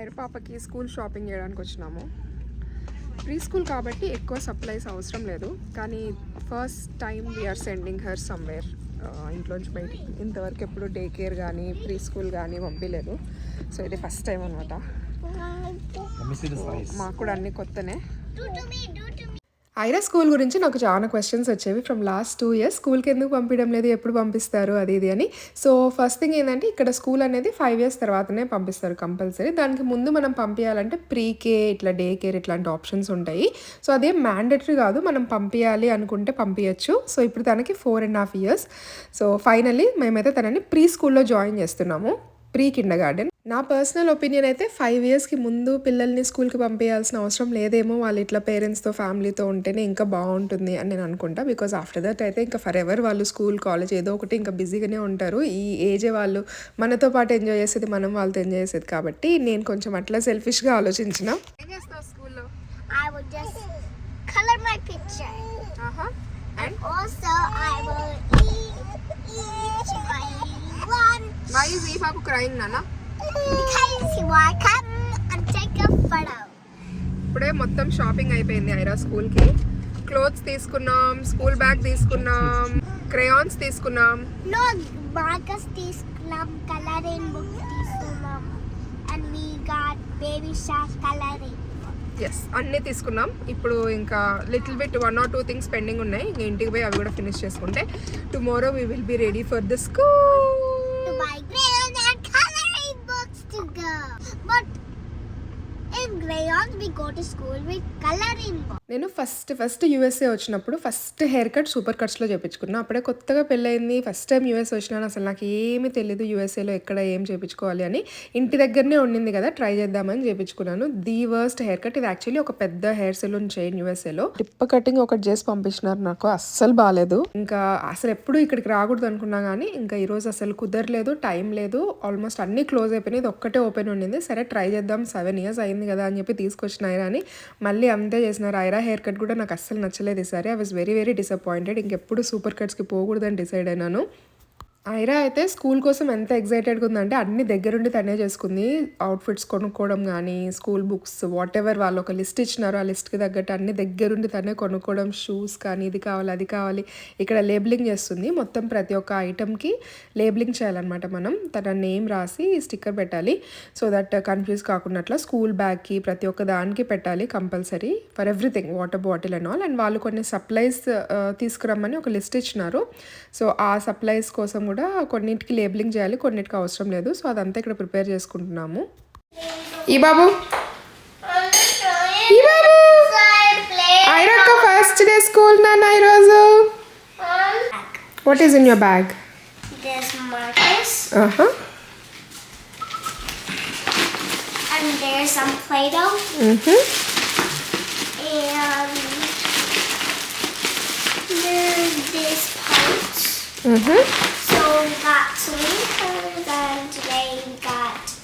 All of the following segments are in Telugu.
ఐర పాపకి స్కూల్ షాపింగ్ చేయడానికి వచ్చినాము. ప్రీ స్కూల్ కాబట్టి ఎక్కువ సప్లైస్ అవసరం లేదు. కానీ first time we're sending her somewhere ఇంట్లోంచి బయటికి. ఇంతవరకు ఎప్పుడు డే కేర్ కానీ ప్రీ స్కూల్ కానీ పంపించలేదు సో ఇది ఫస్ట్ టైం అనమాట. మాకు కూడా అన్ని కొత్తనే. అయినా స్కూల్ గురించి నాకు చాలా క్వశ్చన్స్ వచ్చేవి ఫ్రమ్ లాస్ట్ టూ ఇయర్స్ స్కూల్కి ఎందుకు పంపించడం లేదు? ఎప్పుడు పంపిస్తారు? అది ఇది అని. సో ఫస్ట్ థింగ్ ఏంటంటే ఇక్కడ స్కూల్ అనేది ఫైవ్ ఇయర్స్ తర్వాతనే పంపిస్తారు కంపల్సరీ దానికి ముందు మనం పంపించాలంటే ప్రీ కే ఇట్లా డే కేర్ ఇట్లాంటి ఆప్షన్స్ ఉంటాయి. సో అదే మ్యాండటరీ కాదు. మనం పంపించాలి అనుకుంటే పంపించచ్చు సో ఇప్పుడు తనకి four and half years so finally మేమైతే తనని ప్రీ స్కూల్లో జాయిన్ చేస్తున్నాము. ప్రీ కిండర్ గార్డెన్ నా పర్సనల్ ఒపీనియన్ అయితే ఫైవ్ ఇయర్స్కి ముందు పిల్లల్ని స్కూల్కి పంపించాల్సిన అవసరం లేదేమో వాళ్ళు ఇట్లా పేరెంట్స్తో ఫ్యామిలీతో ఉంటేనే ఇంకా బాగుంటుంది అని నేను అనుకుంటా. బికాజ్ ఆఫ్టర్ దట్ అయితే ఇంకా ఫర్ ఎవర్ వాళ్ళు స్కూల్ కాలేజ్ ఏదో ఒకటి ఇంకా బిజీగానే ఉంటారు. ఈ ఏజే వాళ్ళు మనతో పాటు ఎంజాయ్ చేసేది మనం వాళ్ళతో ఎంజాయ్ చేసేది కాబట్టి నేను కొంచెం అట్లా సెల్ఫిష్గా ఆలోచించిన. ఏం చేస్తావు స్కూల్లో I will just color my picture. And? Also I will eat each my one why is ఈ పాపు క్రైంగ్ ఇప్పుడే మొత్తం షాపింగ్ అయిపోయింది ఐరా స్కూల్కి. క్లోత్స్ తీసుకున్నాం స్కూల్ బ్యాగ్ తీసుకున్నాం క్రేయాన్స్ తీసుకున్నాం. markers తీసుకున్నాం coloring book తీసుకున్నాం. and we got baby shark coloring. Yes అన్నీ తీసుకున్నాం. ఇప్పుడు ఇంకా little bit one or two things pending ఉన్నాయి. ఇంక ఇంటికి పోయి అవి కూడా ఫినిష్ చేసుకుంటే tomorrow we will be ready for the school. We go to school with coloring books. నేను ఫస్ట్ ఫస్ట్ యూఎస్ఏ వచ్చినప్పుడు ఫస్ట్ హెయిర్ కట్ సూపర్ కట్స్లో చేయించుకున్నా అప్పుడే కొత్తగా పెళ్ళయింది. ఫస్ట్ టైం యూఎస్ వచ్చినాను. అసలు నాకు ఏమీ తెలియదు యూఎస్ఏలో ఎక్కడ ఏం చేయించుకోవాలి అని. ఇంటి దగ్గరనే ఉండింది కదా ట్రై చేద్దామని చేయించుకున్నాను ది వర్స్ట్ హెయిర్ కట్. ఇది యాక్చువల్లీ ఒక పెద్ద హెయిర్ సెలూన్ చైన్ యూఎస్ఏలో. టిప్ కటింగ్ ఒకటి చేసి పంపించినారు నాకు. అస్సలు బాగాలేదు ఇంకా అసలు ఎప్పుడు ఇక్కడికి రాకూడదు అనుకున్నా కానీ ఇంకా ఈరోజు అసలు కుదరలేదు టైం లేదు. ఆల్మోస్ట్ అన్ని క్లోజ్ అయిపోయినాయి. ఇది ఒక్కటే ఓపెన్ ఉండింది. సరే ట్రై చేద్దాం. సెవెన్ ఇయర్స్ అయింది కదా అని చెప్పి తీసుకొచ్చిన అని. మళ్ళీ అంతే చేసినారు. ఐరా హెయిర్ కట్ కూడా నాకు అస్సలు నచ్చలేదు ఈసారి I was very very disappointed ఇంకెప్పుడు సూపర్ కట్స్కి పోకూడదని డిసైడ్ అయినాను. ఐరా అయితే స్కూల్ కోసం ఎంత ఎగ్జైటెడ్గా ఉందంటే అన్ని దగ్గరుండి తనే చేసుకుంది. అవుట్ఫిట్స్ కొనుక్కోవడం కానీ స్కూల్ బుక్స్ వాట్ ఎవర్ వాళ్ళు ఒక లిస్ట్ ఇచ్చినారు ఆ లిస్ట్కి తగ్గట్టు అన్ని దగ్గరుండి తనే కొనుక్కోవడం షూస్ కానీ ఇది కావాలి అది కావాలి ఇక్కడ లేబులింగ్ చేస్తుంది. మొత్తం ప్రతి ఒక్క ఐటెంకి లేబులింగ్ చేయాలన్నమాట మనం. తన నేమ్ రాసి స్టిక్కర్ పెట్టాలి. సో దట్ కన్ఫ్యూజ్ కాకుండా స్కూల్ బ్యాగ్కి ప్రతి ఒక్క దానికి పెట్టాలి compulsory for everything water bottle and all and వాళ్ళు కొన్ని సప్లైస్ uh, తీసుకురమ్మని ఒక లిస్ట్ ఇచ్చినారు. సో ఆ సప్లైస్ కోసం కూడా కొన్నింటికి లేబులింగ్ చేయాలి కొన్నిటికి అవసరం లేదు. సో అదంతా ఇక్కడ ప్రిపేర్ చేసుకుంటున్నాము. ఈ బాబు. ఈ బాబు. ఐరక్క ఫస్ట్ డే స్కూల్ నాన్న ఈరోజు. What is in your bag ఆహా and there's some Play-Doh. And there's this pouch. So we got three colors and today we got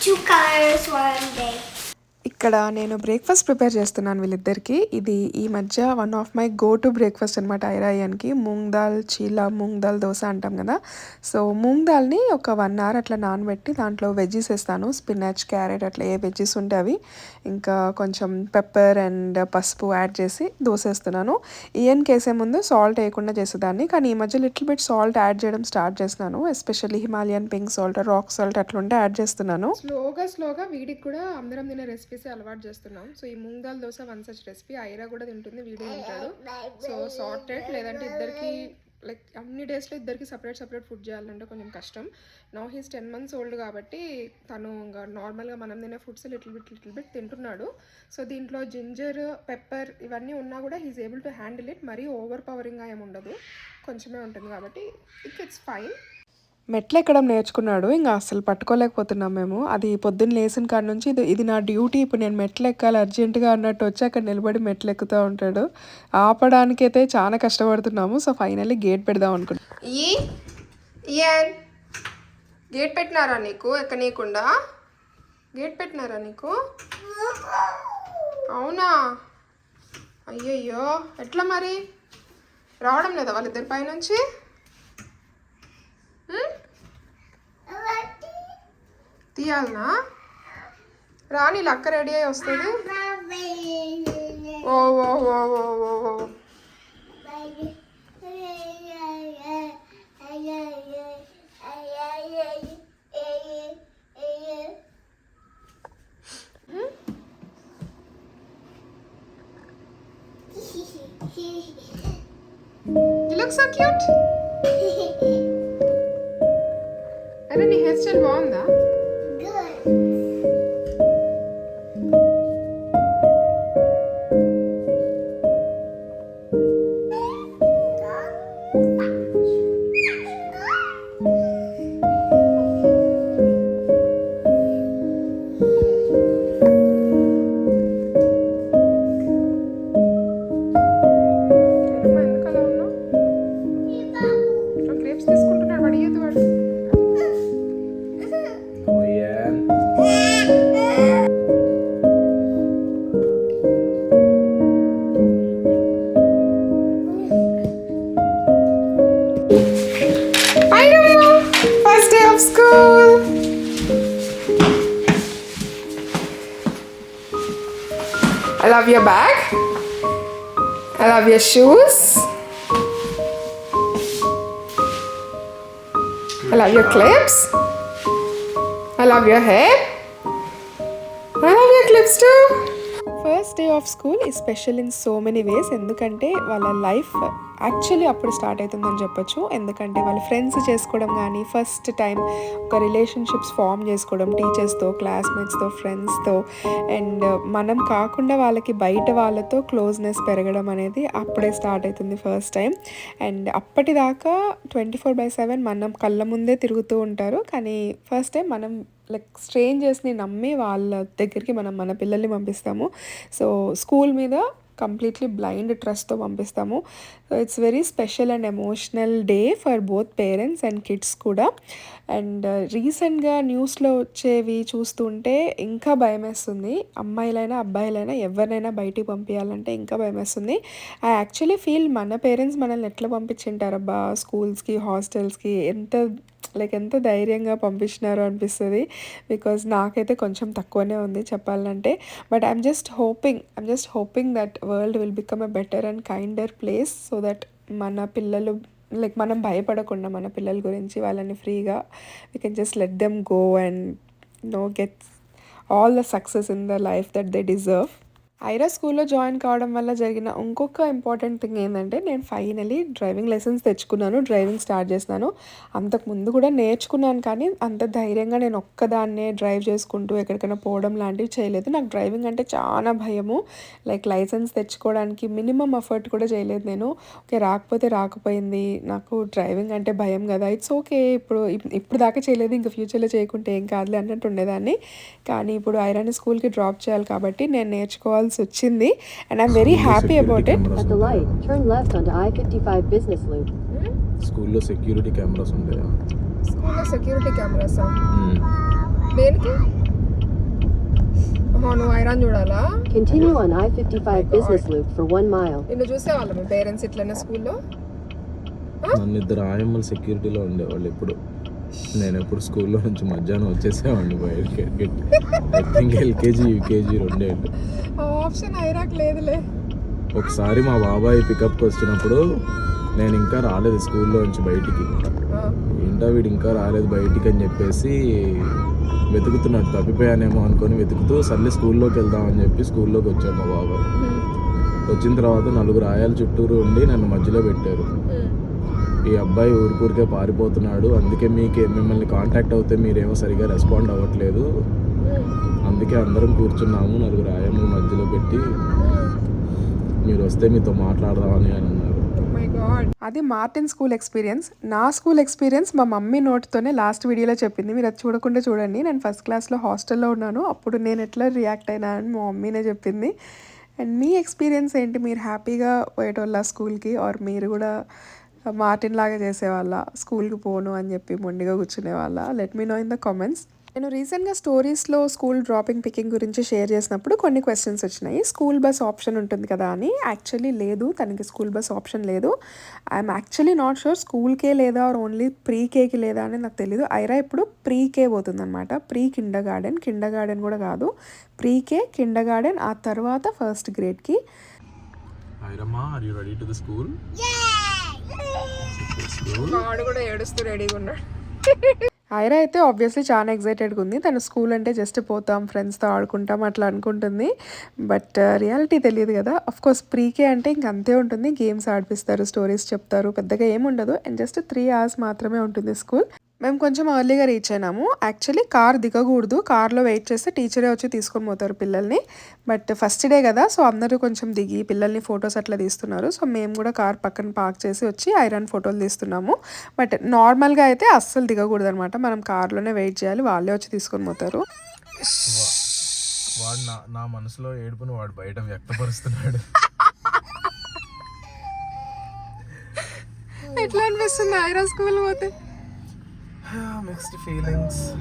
two colors one day. ఇక్కడ నేను బ్రేక్ఫాస్ట్ ప్రిపేర్ చేస్తున్నాను వీళ్ళిద్దరికి. ఇది ఈ మధ్య one of my go to breakfast అనమాట ఐరాయన్కి. మూంగ్ దాల్ చీలా మూంగ్ దాల్ దోశ అంటాం కదా. సో మూంగ్ దాల్ని ఒక వన్ అవర్ అట్లా నానబెట్టి దాంట్లో వెజ్జెస్ వేస్తాను. స్పినాచ్ క్యారెట్ అట్లా ఏ వెజ్జెస్ ఉంటే అవి. ఇంకా కొంచెం పెప్పర్ అండ్ పసుపు యాడ్ చేసి దోశ వేస్తున్నాను. ఈయన్కి వేసే ముందు సాల్ట్ వేయకుండా చేసేదాన్ని. కానీ ఈ మధ్య లిటిల్ బిట్ సాల్ట్ యాడ్ చేయడం స్టార్ట్ చేస్తున్నాను. Especially Himalayan pink salt rock salt అట్లుంటే యాడ్ చేస్తున్నాను. స్లోగా స్లోగా వీడికి కూడా అందరం తినే రెసిపీస్ అలవాటు చేస్తున్నాం. సో ఈ moong dal dosa one such recipe Aira కూడా తింటుంది వీడియో తింటాడు సో సార్టెడ్ లేదంటే ఇద్దరికి లైక్ అన్ని డేస్లో ఇద్దరికి సపరేట్ సపరేట్ ఫుడ్ చేయాలంటే కొంచెం కష్టం. Now he's ten months old కాబట్టి తను ఇంకా నార్మల్గా మనం తినే foods little bit little bit తింటున్నాడు. సో దీంట్లో జింజర్ పెప్పర్ ఇవన్నీ ఉన్నా కూడా he's able to handle it మరీ ఓవర్ పవరింగ్గా ఏమి ఉండదు. కొంచెమే ఉంటుంది కాబట్టి ఇట్ ఇట్స్ ఫైన్ మెట్లు ఎక్కడం నేర్చుకున్నాడు. ఇంకా అసలు పట్టుకోలేకపోతున్నాం మేము. అది పొద్దున్న లేచిన కాడ నుంచి ఇది ఇది నా డ్యూటీ. ఇప్పుడు నేను మెట్లు ఎక్కాలి అర్జెంటుగా అన్నట్టు వచ్చి అక్కడ నిలబడి మెట్లు ఎక్కుతూ ఉంటాడు. ఆపడానికైతే చాలా కష్టపడుతున్నాము. సో ఫైనల్లీ గేట్ పెడదాం అనుకుంటున్నాం ఈ గేట్ పెట్టినారా నీకు? ఎక్కనీయకుండా? గేట్ పెట్టినారా నీకు? అవునా? అయ్యయ్యో ఎట్లా మరి? రావడం లేదా వాళ్ళిద్దరి పైనుంచి? తీయాలనా రాని లక్క రెడీ అయ్యి వస్తుంది. ఓ ఓ ఓ ఓ ఓ ఓ. You look so cute. Your shoes. I love your clips. I love your hair. I love your clips too. First day of school ఈ special in so many ways ఎందుకంటే వాళ్ళ లైఫ్ యాక్చువల్లీ అప్పుడు స్టార్ట్ అవుతుందని చెప్పొచ్చు. ఎందుకంటే వాళ్ళు ఫ్రెండ్స్ చేసుకోవడం కానీ ఫస్ట్ టైం ఒక రిలేషన్షిప్స్ ఫామ్ చేసుకోవడం టీచర్స్తో క్లాస్మేట్స్తో ఫ్రెండ్స్తో అండ్ మనం కాకుండా వాళ్ళకి బయట వాళ్ళతో క్లోజ్నెస్ పెరగడం అనేది అప్పుడే స్టార్ట్ అవుతుంది ఫస్ట్ టైం అండ్ అప్పటిదాకా ట్వంటీ ఫోర్ బై సెవెన్ మనం కళ్ళ ముందే తిరుగుతూ ఉంటారు. కానీ ఫస్ట్ టైం మనం లైక్ స్ట్రేంజర్స్ని నమ్మి వాళ్ళ దగ్గరికి మనం మన పిల్లల్ని పంపిస్తాము. సో స్కూల్ మీద కంప్లీట్లీ బ్లైండ్ ట్రస్ట్తో పంపిస్తాము. So it's very special and emotional day for both parents and kids కూడా అండ్ రీసెంట్గా న్యూస్లో వచ్చేవి చూస్తుంటే ఇంకా భయం వేస్తుంది అమ్మాయిలైనా అబ్బాయిలైనా ఎవరినైనా బయటికి పంపించాలంటే ఇంకా భయం వేస్తుంది ఐ యాక్చువల్లీ ఫీల్ మన పేరెంట్స్ మనల్ని ఎట్లా పంపించింటారబ్బా? స్కూల్స్కి హాస్టల్స్కి ఎంత లైక్ ఎంత ధైర్యంగా పంపించినారో అనిపిస్తుంది. బికాజ్ నాకైతే కొంచెం తక్కువనే ఉంది చెప్పాలంటే. But I'm just hoping I'm just hoping that world will become a better and kinder place so so that మన పిల్లలు లైక్ మనం భయపడకుండా మన పిల్లల గురించి వాళ్ళని ఫ్రీగా we can just let them go and no gets all the success in the life that they deserve Aira స్కూల్లో జాయిన్ కావడం వల్ల జరిగిన ఇంకొక ఇంపార్టెంట్ థింగ్ ఏంటంటే నేను ఫైనలీ డ్రైవింగ్ లైసెన్స్ తెచ్చుకున్నాను డ్రైవింగ్ స్టార్ట్ చేసినాను. అంతకు ముందు కూడా నేర్చుకున్నాను కానీ అంత ధైర్యంగా నేను ఒక్కదాన్నే డ్రైవ్ చేసుకుంటూ ఎక్కడికైనా పోవడం లాంటివి చేయలేదు. నాకు డ్రైవింగ్ అంటే చాలా భయము. లైక్ లైసెన్స్ తెచ్చుకోవడానికి మినిమం ఎఫర్ట్ కూడా చేయలేదు నేను. ఓకే రాకపోతే రాకపోయింది. నాకు డ్రైవింగ్ అంటే భయం కదా. It's okay. ఇప్పుడు ఇప్పుడు దాకా చేయలేదు. ఇంకా ఫ్యూచర్లో చేయకుంటే ఏం కాదులే అన్నట్టు ఉండేదాన్ని. కానీ ఇప్పుడు ఐరాని స్కూల్కి డ్రాప్ చేయాలి కాబట్టి నేను నేర్చుకోవాలి నేర్చుకోవాల్సి వచ్చింది and I'm very happy about it At the light, turn left onto I-55 Business Loop. స్కూల్లో సెక్యూరిటీ కెమెరాస్ ఉంటాయా స్కూల్లో సెక్యూరిటీ కెమెరాసా దేనికి? నువ్వు ఐరాన్ చూడాలా? Continue on I-55 Business Loop for one mile. నిన్ను చూసేవాళ్ళ మీ పేరెంట్స్ ఇట్లనే స్కూల్లో నన్ను ఇద్దరు ఆయమ్మలు సెక్యూరిటీలో ఉండేవాళ్ళు ఎప్పుడు. నేను ఎప్పుడు స్కూల్లో నుంచి మధ్యాహ్నం వచ్చేసేవాడిని బయటికి ఐ థింక్ ఎల్కేజీ యూకేజీ రెండేళ్ళు. ఆప్షన్ ఐరాక్ లేదులే. ఒకసారి మా బాబాయ్ పికప్కి వచ్చినప్పుడు నేను ఇంకా రాలేదు స్కూల్లో నుంచి బయటికి. ఏంటో వీడు ఇంకా రాలేదు బయటికి అని చెప్పేసి వెతుకుతున్నాడు. తప్పిపోయానేమో అనుకొని వెతుకుతూ సర్లే స్కూల్లోకి వెళ్దామని చెప్పి స్కూల్లోకి వచ్చాడు మా బాబాయ్. వచ్చిన తర్వాత నలుగురు ఆయాల చుట్టూరు ఉండి నన్ను మధ్యలో పెట్టారు. ఈ అబ్బాయి ఊరికూరికే పారిపోతున్నాడు. అందుకే మీకు మిమ్మల్ని కాంటాక్ట్ అవుతే మీరేమో సరిగా రెస్పాండ్ అవ్వట్లేదు. అందుకే అందరం కూర్చున్నాము నలుగురు ఆయమ్మల మధ్యలో పెట్టి. మీరు వస్తే మీతో మాట్లాడదామని అని అన్నారు. Oh అది మార్టిన్ స్కూల్ ఎక్స్పీరియన్స్ నా స్కూల్ ఎక్స్పీరియన్స్ మా మమ్మీ నోట్తోనే లాస్ట్ వీడియోలో చెప్పింది. మీరు అది చూడకుండా చూడండి. నేను ఫస్ట్ క్లాస్లో హాస్టల్లో ఉన్నాను. అప్పుడు నేను ఎట్లా రియాక్ట్ అయినా అని మా మమ్మీనే చెప్పింది. అండ్ మీ ఎక్స్పీరియన్స్ ఏంటి? మీరు హ్యాపీగా పోయేటోళ్ళ స్కూల్కి ఆర్ మీరు కూడా మార్టిన్ లాగా చేసేవాళ్ళ స్కూల్కి పోను అని చెప్పి మొండిగా కూర్చునే వాళ్ళ. Let me know in the comments నేను రీసెంట్గా స్టోరీస్లో స్కూల్ డ్రాపింగ్ పికింగ్ గురించి షేర్ చేసినప్పుడు కొన్ని క్వశ్చన్స్ వచ్చినాయి. స్కూల్ బస్ ఆప్షన్ ఉంటుంది కదా అని. యాక్చువల్లీ లేదు. తనకి స్కూల్ బస్ ఆప్షన్ లేదు. ఐఎమ్ యాక్చువల్లీ నాట్ షూర్ స్కూల్కే లేదా ఆర్ ఓన్లీ ప్రీ కేకి లేదా అని నాకు తెలియదు ఐరా ఇప్పుడు ప్రీ కే పోతుందన్నమాట. Pre kindergarten kindergarten కూడా కాదు. ప్రీ కే కిండర్ గార్డెన్ ఆ తర్వాత ఫస్ట్ గ్రేడ్కి ఐరమ్మా are you ready to the school వాడు కూడా ఏడుస్తూ రెడీగా ఉన్నాడు. ఐరా అయితే ఆబ్వియస్లీ చాలా ఎక్సైటెడ్గా ఉంది. తను స్కూల్ అంటే జస్ట్ పోతాం ఫ్రెండ్స్తో ఆడుకుంటాం అట్లా అనుకుంటుంది. బట్ రియాలిటీ uh, తెలియదు కదా. అఫ్ కోర్స్ ప్రీకే అంటే ఇంక అంతే ఉంటుంది. గేమ్స్ ఆడిపిస్తారు స్టోరీస్ చెప్తారు. పెద్దగా ఏముండదు అండ్ జస్ట్ త్రీ అవర్స్ మాత్రమే ఉంటుంది స్కూల్ మేము కొంచెం ఎర్లీగా రీచ్ అయినాము. యాక్చువల్లీ కార్ దిగకూడదు. కార్లో వెయిట్ చేస్తే టీచరే వచ్చి తీసుకొని పోతారు పిల్లల్ని. బట్ ఫస్ట్ డే కదా సో అందరూ కొంచెం దిగి పిల్లల్ని ఫొటోస్ అట్లా తీస్తున్నారు. సో మేము కూడా కార్ పక్కన పార్క్ చేసి వచ్చి ఐరన్ ఫోటోలు తీస్తున్నాము. బట్ నార్మల్గా అయితే అస్సలు దిగకూడదు అనమాట మనం కార్లోనే వెయిట్ చేయాలి. వాళ్ళే వచ్చి తీసుకొని పోతారు. వాడు నా నా మనసులో ఏడుపును వాడు బయట వ్యక్తపరుస్తున్నాడు. ఎట్లా అనిపిస్తుంది? ఐరా స్కూల్ పోతే? Next feelings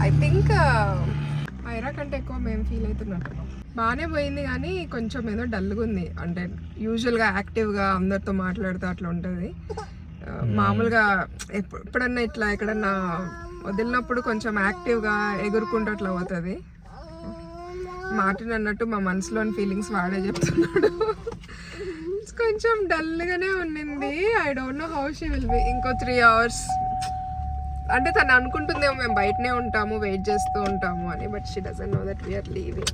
I think Aira కంటే ఎక్కువ మేము ఫీల్ అవుతున్నట్టు. బాగానే పోయింది కానీ కొంచెం ఏదో డల్గా ఉంది. అంటే యూజువల్గా యాక్టివ్గా అందరితో మాట్లాడుతూ అట్లా ఉంటుంది. ఆ, మామూలుగా ఎప్పు- ఎప్పుడన్నా ఇట్లా ఎక్కడన్నా వదిలినప్పుడు కొంచెం యాక్టివ్గా ఎగురుకుంటూ అట్లా పోతుంది. మార్టిన్ అన్నట్టు మా మనసులోని ఫీలింగ్స్ వాడే చెప్తున్నాడు. కొంచెం డల్గానే ఉన్నింది. I don't know how she will be ఇంకో త్రీ అవర్స్ అంటే తను అనుకుంటుందేమో మేము బయటనే ఉంటాము వెయిట్ చేస్తూ ఉంటాము అని but she doesn't know that we're leaving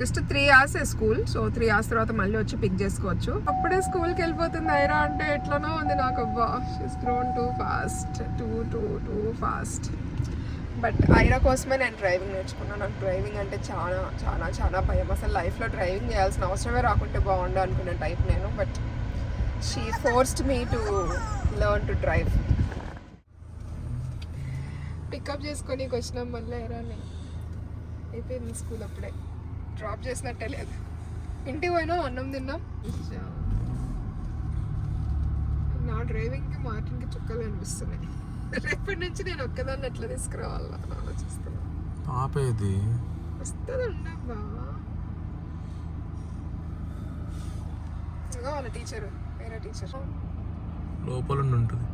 just three hours school so three hours తర్వాత మళ్ళీ వచ్చి పిక్ చేసుకోవచ్చు. అప్పుడే స్కూల్కి వెళ్ళిపోతుంది ఐరా అంటే ఎట్లనో ఉంది నాకు అబ్బా she's grown too fast too too too fast but Aira కోసమే నేను డ్రైవింగ్ నేర్చుకున్నాను నాకు డ్రైవింగ్ అంటే చాలా చాలా చాలా భయం. అసలు లైఫ్లో డ్రైవింగ్ చేయాల్సిన అవసరమే రాకుంటే బాగుండు అనుకునే టైప్ నేను. But she forced me to learn to drive. Pickup చేసుకొని వచ్చినాం మళ్ళీ ఎరాని అయిపోయింది స్కూల్ అప్పుడే. డ్రాప్ చేసినట్టే లేదు. ఇంటికి పోయినాం అన్నం తిన్నాం. నా డ్రైవింగ్కి మార్టిన్కి చుక్కలు కనిపిస్తున్నాయి. రేపటి నుంచి నేను ఒక్కదాన్ని ఎట్లా తీసుకురావాలా? అని ఆలోచిస్తున్నాను ఆపేది. వస్తుంది ఇంకా వాళ్ళ టీచర్ వేరే టీచర్ లోపల ఉంటుంది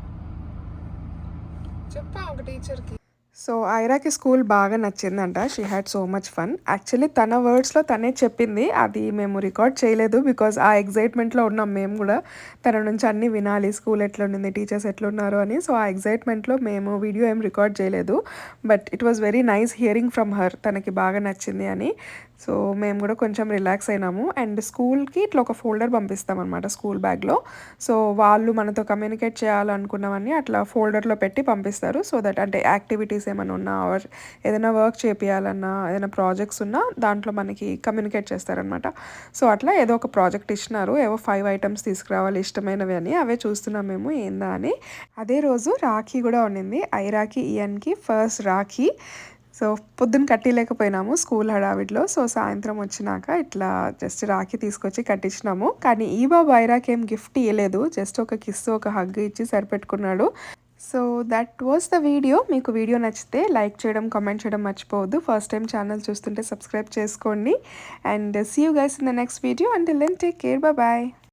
చెప్పా ఒక టీచర్కి సో ఐరాకి స్కూల్ బాగా నచ్చిందంట. She had so much fun actually తన వర్డ్స్లో తనే చెప్పింది. అది మేము రికార్డ్ చేయలేదు బికాజ్ ఆ ఎగ్జైట్మెంట్లో ఉన్నాం. మేము కూడా తన నుంచి అన్నీ వినాలి. స్కూల్ ఎట్లుండింది? టీచర్స్ ఎట్లున్నారు అని. సో ఆ ఎగ్జైట్మెంట్లో మేము వీడియో ఏం రికార్డ్ చేయలేదు. But it was very nice hearing from her తనకి బాగా నచ్చింది అని. సో మేము కూడా కొంచెం రిలాక్స్ అయినాము. అండ్ స్కూల్కి ఇట్లా ఒక ఫోల్డర్ పంపిస్తాం అనమాట స్కూల్ బ్యాగ్లో సో వాళ్ళు మనతో కమ్యూనికేట్ చేయాలనుకున్నవన్నీ అట్లా ఫోల్డర్లో పెట్టి పంపిస్తారు. సో దట్ అంటే యాక్టివిటీస్ ఏమైనా ఉన్నా ఆర్ ఏదైనా వర్క్ చేపియాలన్నా ఏదైనా ప్రాజెక్ట్స్ ఉన్నా దాంట్లో మనకి కమ్యూనికేట్ చేస్తారనమాట సో అట్లా ఏదో ఒక ప్రాజెక్ట్ ఇచ్చినారు. ఏవో ఫైవ్ ఐటమ్స్ తీసుకురావాలి ఇష్టమైనవి అని అవే చూస్తున్నాం మేము ఏందా అని. అదే రోజు రాఖీ కూడా ఉండింది ఐరాకి ఇయన్కి ఫస్ట్ రాఖీ. సో పొద్దున్న కట్టిలేకపోయినాము స్కూల్ హడావిడిలో. సో సాయంత్రం వచ్చినాక ఇట్లా జస్ట్ రాఖీ తీసుకొచ్చి కట్టించినాము. కానీ ఈ బైరాక్ ఏం గిఫ్ట్ ఇవ్వలేదు జస్ట్ ఒక కిస్ ఒక హగ్ ఇచ్చి సరిపెట్టుకున్నాడు. So that was the video. మీకు వీడియో నచ్చితే లైక్ చేయడం కామెంట్ చేయడం మర్చిపోవద్దు. ఫస్ట్ టైం ఛానల్ చూస్తుంటే సబ్స్క్రైబ్ చేసుకోండి. And see you guys in the next video and then take care bye